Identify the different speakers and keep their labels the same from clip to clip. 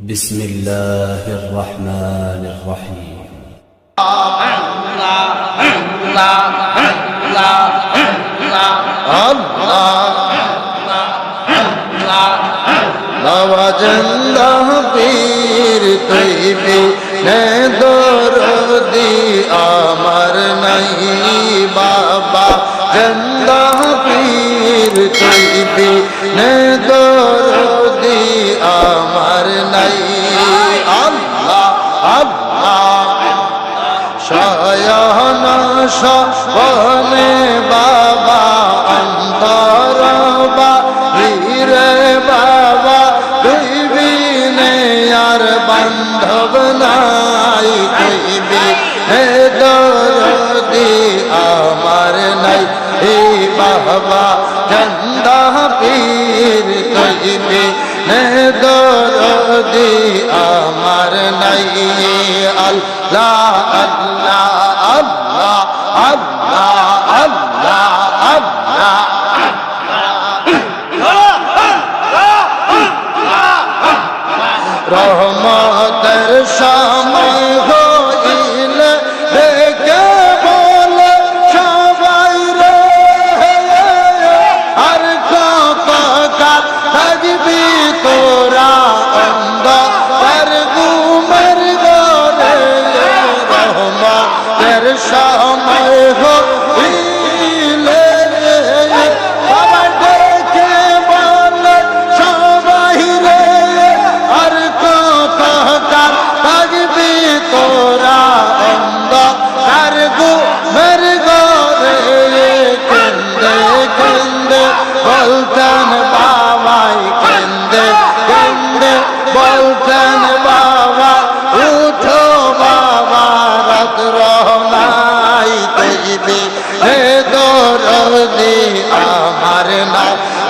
Speaker 1: بسم الله الرحمن الرحيم
Speaker 2: নওয়াজন্দা পীর তৈবি নে দরদি আমার নাই বাবা জন্দা পীর তৈবি নে দরদি আমার নাই। আল্লাহ আল্লাহ। শয়ন বাবা, অন্তর হিরে বাবা দুইবিনে আর বান্ধব নাই। কইবি হে দরদি, আমার নাই। এই বাবা আমার নাই।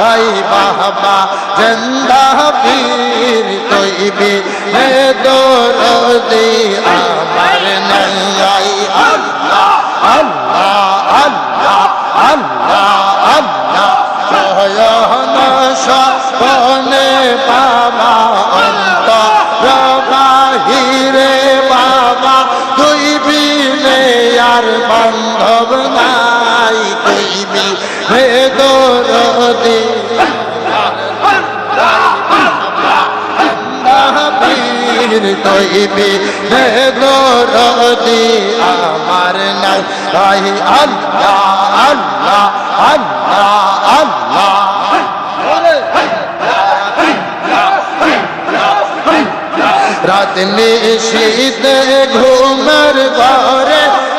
Speaker 2: আই বাবা জন্দা পীর তৈবি হে দরদি আমার নাই আল্লাহ আল্লাহ আল্লাহ আল্লাহ আল্লাহ সয়ন সপনে বাবা অন্ত বাহিরে বাবা তুই বিনে আর বান্ধব নাই কইবি হে পীর তৈবি হে দরদি আমার নাই। আই আল্লাহ আল্লাহ আল্লাহ আল্লাহ। রাত নিশীতে ঘুমার ঘরে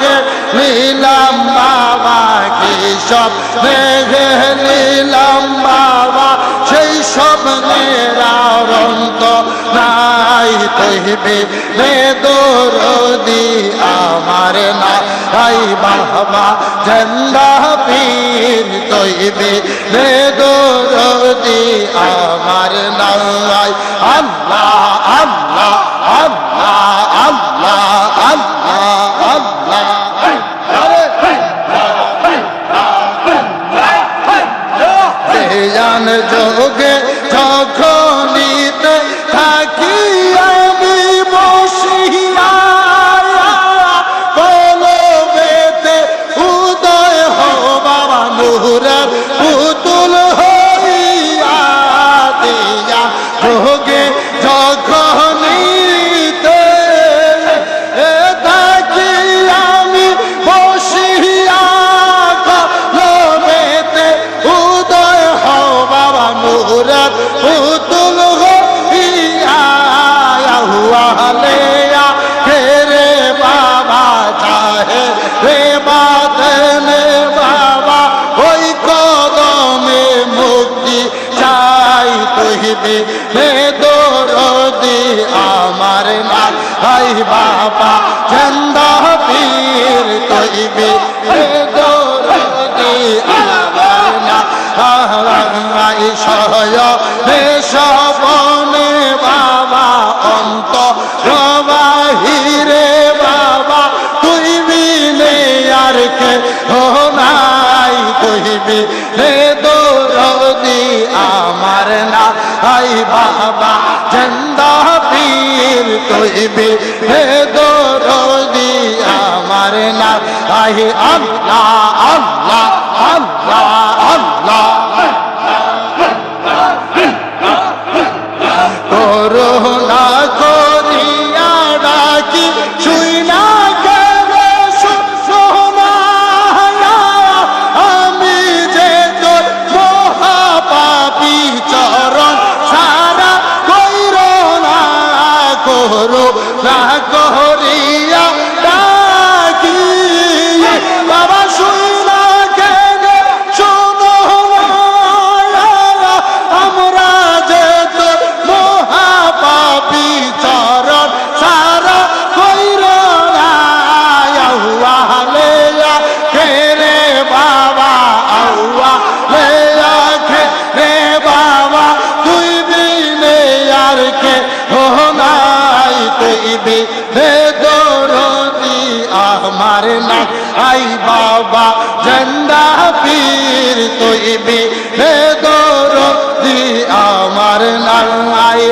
Speaker 2: গে নীলাম বাবা কি স্বপ্নে গে নীলাম বাবা সেই স্বপ্নের অন্ত নাই কহিবে রে দরদি, আমার না আই বাবা ঝন্ডা পীর তৈবে রে দরদি, আমার নাই আল্লাহ হে দরদি আমার না হাই বাবা। ভাই বাবা ঝন্ডা পীর কইবে হে দরদি আমার না আহে আল্লাহ আল্লাহ আল্লাহ আল্লাহ। করো কাঁদে বেদরদি আমার না আই বাবা জেন্দা পীর তুই বেদরদি আমার না আই